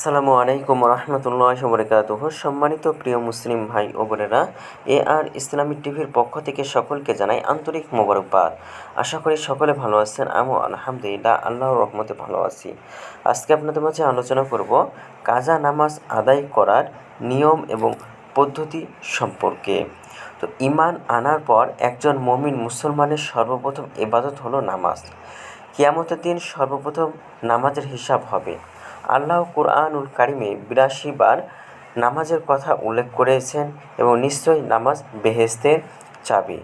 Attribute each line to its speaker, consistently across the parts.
Speaker 1: আসসালামু আলাইকুম রহমতুল্লাহ বরকাতুহ সম্মানিত প্রিয় মুসলিম ভাই ও বোনেরা, এ আর ইসলামিক টিভির পক্ষ থেকে সকলকে জানাই আন্তরিক মোবারকবাদ। আশা করি সকলে ভালো আছেন, আমিও আলহামদুলিল্লাহ আল্লাহ রহমতে ভালো আছি। আজকে আপনাদের মাঝে আলোচনা করব কাজা নামাজ আদায় করার নিয়ম এবং পদ্ধতি সম্পর্কে। তো ইমান আনার পর একজন মমিন মুসলমানের সর্বপ্রথম এবাদত হলো নামাজ। কিয়ামতের দিন সর্বপ্রথম নামাজের হিসাব হবে। আল্লাহ কুরআনুল কারিমে বিরাশি বার নামাজের কথা উল্লেখ করেছেন এবং নিশ্চয়ই নামাজ বেহেস্তের চাবি।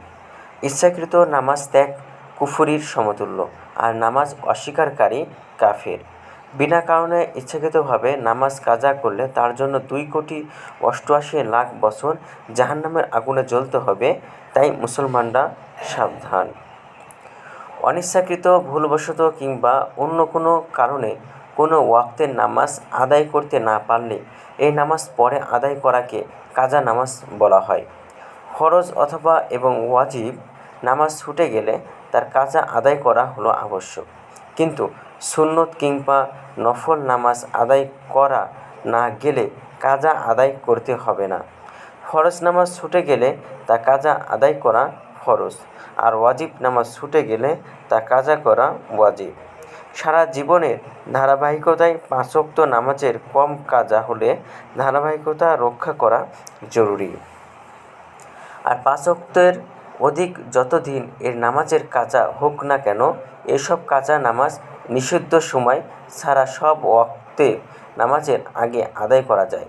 Speaker 1: ইচ্ছাকৃত নামাজ ত্যাগ কুফুরির সমতুল্য, আর নামাজ অস্বীকারী কাফের। বিনা কারণে ইচ্ছাকৃতভাবে নামাজ কাজা করলে তার জন্য দুই কোটি অষ্টআশি লাখ বছর জাহান্নামের আগুনে জ্বলতে হবে, তাই মুসলমানরা সাবধান। অনিচ্ছাকৃত, ভুলবশত কিংবা অন্য কোনো কারণে কোনো ওয়াক্তের নামাজ আদায় করতে না পারলে এই নামাজ পরে আদায় করাকে কাজা নামাজ বলা হয়। ফরজ অথবা এবং ওয়াজিব নামাজ ছুটে গেলে তার কাজা আদায় করা হলো আবশ্যক। কিন্তু সুন্নত কিংবা নফল নামাজ আদায় করা না গেলে কাজা আদায় করতে হবে না। ফরজ নামাজ ছুটে গেলে তা কাজা আদায় করা ফরজ, আর ওয়াজিব নামাজ ছুটে গেলে তা কাজা করা ওয়াজিব। সারা জীবনের ধারাবাহিকতায় পাঁচক্ত নামাজের কম কাজা হলে ধারাবাহিকতা রক্ষা করা জরুরি। আর পাঁচক্তের অধিক যতদিন এর নামাজের কাজা হোক না কেন, এসব কাজা নামাজ নিষিদ্ধ সময় ছাড়া সব ওয়াক্তে নামাজের আগে আদায় করা যায়।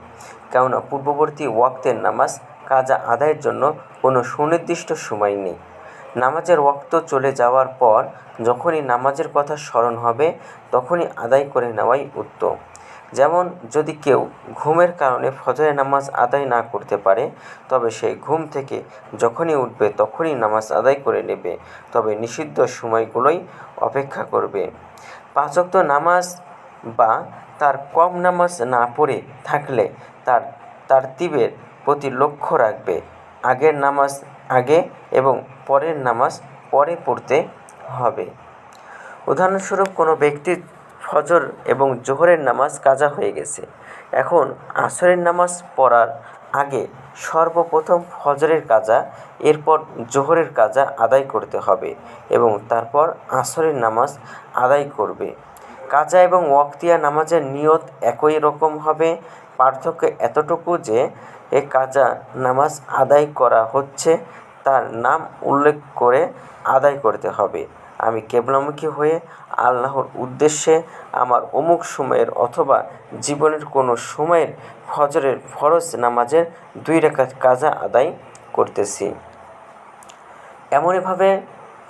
Speaker 1: কেননা পূর্ববর্তী ওয়াক্তের নামাজ কাজা আদায়ের জন্য কোনো সুনির্দিষ্ট সময় নেই। নামাজের ওয়াক্ত চলে যাওয়ার পর যখনই নামাজের কথা স্মরণ হবে, তখনই আদায় করে নেওয়াই উত্তম। যেমন, যদি কেউ ঘুমের কারণে ফজরের নামাজ আদায় না করতে পারে, তবে সে ঘুম থেকে যখনই উঠবে তখনই নামাজ আদায় করে নেবে। তবে নিষিদ্ধ সময়গুলোই অপেক্ষা করবে। পাঁচক্ত নামাজ বা তার কম নামাজ না পড়ে থাকলে তার তার তিবের প্রতি লক্ষ্য রাখবে। আগের নামাজ আগে এবং পরের নামাজ পরে পড়তে হবে। উদাহরণস্বরূপ কোনো ব্যক্তির ফজর এবং জোহরের নামাজ কাজা হয়ে গেছে। এখন আসরের নামাজ পড়ার আগে সর্বপ্রথম ফজরের কাজা, এরপর জোহরের কাজা আদায় করতে হবে এবং তারপর আসরের নামাজ আদায় করবে। কাজা এবং ওয়াক্তিয়া নামাজের নিয়ত একই রকম হবে। পার্থক্য এতটুকু যে এ কাজা নামাজ আদায় করা হচ্ছে, তার নাম উল্লেখ করে আদায় করতে হবে। আমি কেবলামুখী হয়ে আল্লাহর উদ্দেশ্যে আমার অমুক সময়ের অথবা জীবনের কোনো সময়ের ফজরের ফরজ নামাজের দুই রেখা কাজা আদায় করতেছি। এমনইভাবে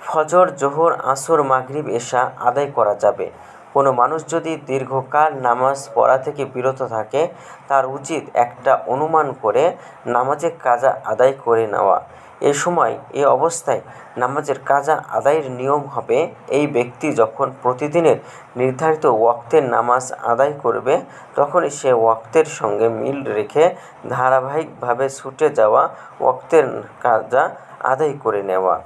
Speaker 1: ফজর, জোহর, আসর, মাগরিব, এশা আদায় করা যাবে। কোনো মানুষ যদি দীর্ঘকাল নামাজ পড়া থেকে বিরত থাকে, তার উচিত একটা অনুমান করে নামাজের কাজা আদায় করে নেওয়া। এ সময়, এ অবস্থায় নামাজের কাজা আদায়ের নিয়ম হবে, এই ব্যক্তি যখন প্রতিদিনের নির্ধারিত ওয়াক্তের নামাজ আদায় করবে, তখনই সে ওয়াক্তের সঙ্গে মিল রেখে ধারাবাহিকভাবে ছুটে যাওয়া ওয়াক্তের কাজা আদায় করে নেওয়া।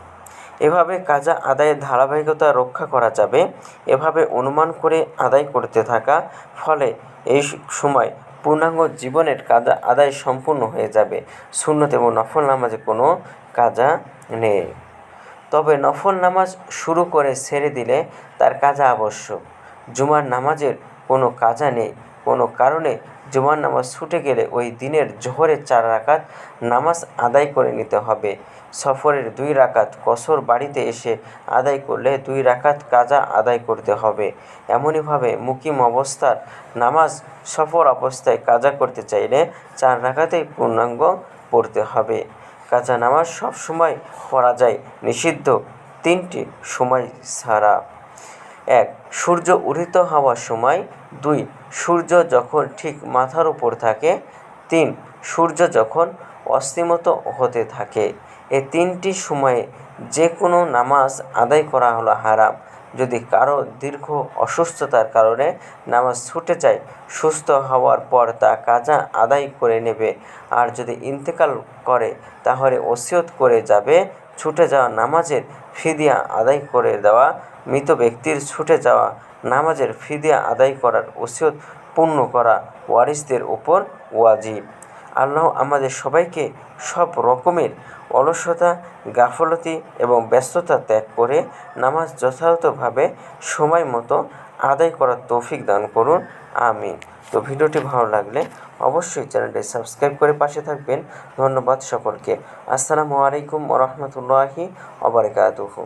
Speaker 1: এভাবে কাজা আদায়ের ধারাবাহিকতা রক্ষা করা যাবে। এভাবে অনুমান করে আদায় করতে থাকা। ফলে এই সময় পূর্ণাঙ্গ জীবনের কাজা আদায় সম্পূর্ণ হয়ে যাবে। সুন্নত এবং নফল নামাজে কোনো কাজা নেই। তবে নফল নামাজ শুরু করে ছেড়ে দিলে তার কাজা আবশ্যক। জুমার নামাজের কোনো কাজা নেই। কোনো কারণে জুমার নামাজ ছুটে গেলে ওই দিনের জোহরের চার রাকাত নামাজ আদায় করে নিতে হবে। সফরের দুই রাকাত কসর বাড়িতে এসে আদায় করলে দুই রাকাত কাজা আদায় করতে হবে। এমনইভাবে মুকিম অবস্থার নামাজ সফর অবস্থায় কাজা করতে চাইলে চার রাকাতেই পূর্ণাঙ্গ পড়তে হবে। কাজা নামাজ সব সময় পড়া যায়, নিষিদ্ধ তিনটি সময় ছাড়া। এক, সূর্য উদিত হওয়ার সময়। দুই সূর্য যখন ঠিক মাথার উপর থাকে, তিন, সূর্য যখন অস্তিমত হতে থাকে, এ তিনটি সময়ে যে কোনো নামাজ আদায় করা হলো হারাম। যদি কারও দীর্ঘ অসুস্থতার কারণে নামাজ ছুটে যায়, সুস্থ হওয়ার পর তা কাজা আদায় করে নেবে। আর যদি ইন্তেকাল করে, তাহলে ওসিয়ত করে যাবে ছুটে যাওয়া নামাজের ফিদিয়া আদায় করে দেওয়া, মৃত ব্যক্তির ছুটে যাওয়া নামাজের ফিদিয়া আদায় করার ওসিয়ত পূর্ণ করা ওয়ারিসদের ওপর ওয়াজিব। আল্লাহ আমাদের সবাইকে সব রকমের অলসতা, গাফলতি এবং ব্যস্ততা ত্যাগ করে নামাজ যথাযথভাবে সময় মতো আদায় করার তৌফিক দান করুন। আমি তো ভিডিওটি ভালো লাগলে অবশ্যই চ্যানেলটি সাবস্ক্রাইব করে পাশে থাকবেন। ধন্যবাদ সকলকে। আসসালামু আলাইকুম ওরহমতুল্লাহি ওবরাকাতুহু